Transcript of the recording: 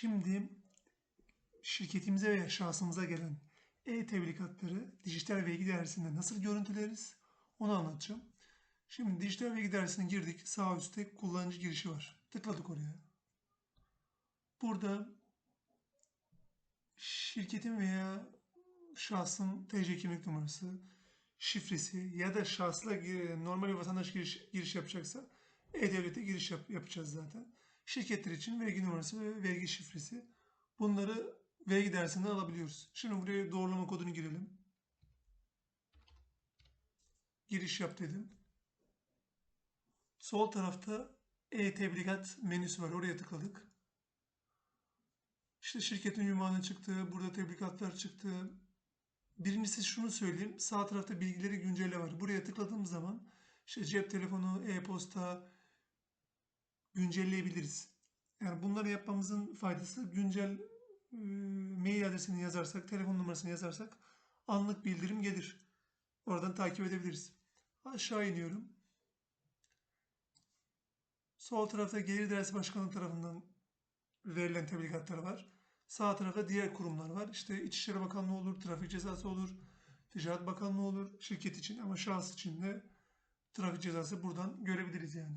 Şimdi şirketimize veya şahsımıza gelen e-tebligatları dijital vergi dairesinde nasıl görüntüleriz onu anlatacağım. Şimdi dijital vergi dairesine girdik. Sağ üstte kullanıcı girişi var. Tıkladık oraya. Burada şirketin veya şahsın TC kimlik numarası, şifresi ya da şahsla gi- normal vatandaş giriş, giriş yapacaksa E-Devlet'e giriş yap- yapacağız zaten. Şirketler için vergi numarası ve vergi şifresi. Bunları vergi dersinden alabiliyoruz. Şimdi buraya doğrulama kodunu girelim. Giriş yap dedim. Sol tarafta e-tebligat menüsü var. Oraya tıkladık. İşte şirketin ünvanı çıktı. Burada tebligatlar çıktı. Birincisi şunu söyleyeyim. Sağ tarafta bilgileri güncelle var. Buraya tıkladığımız zaman işte cep telefonu, e-posta güncelleyebiliriz. Yani bunları yapmamızın faydası güncel e, mail adresini yazarsak, telefon numarasını yazarsak anlık bildirim gelir. Oradan takip edebiliriz. Aşağı iniyorum. Sol tarafta Gelir İdaresi Başkanlığı tarafından verilen tebligatlar var. Sağ tarafta diğer kurumlar var. İşte İçişleri Bakanlığı olur, trafik cezası olur, Ticaret Bakanlığı olur, şirket için ama şahıs için de trafik cezası buradan görebiliriz yani.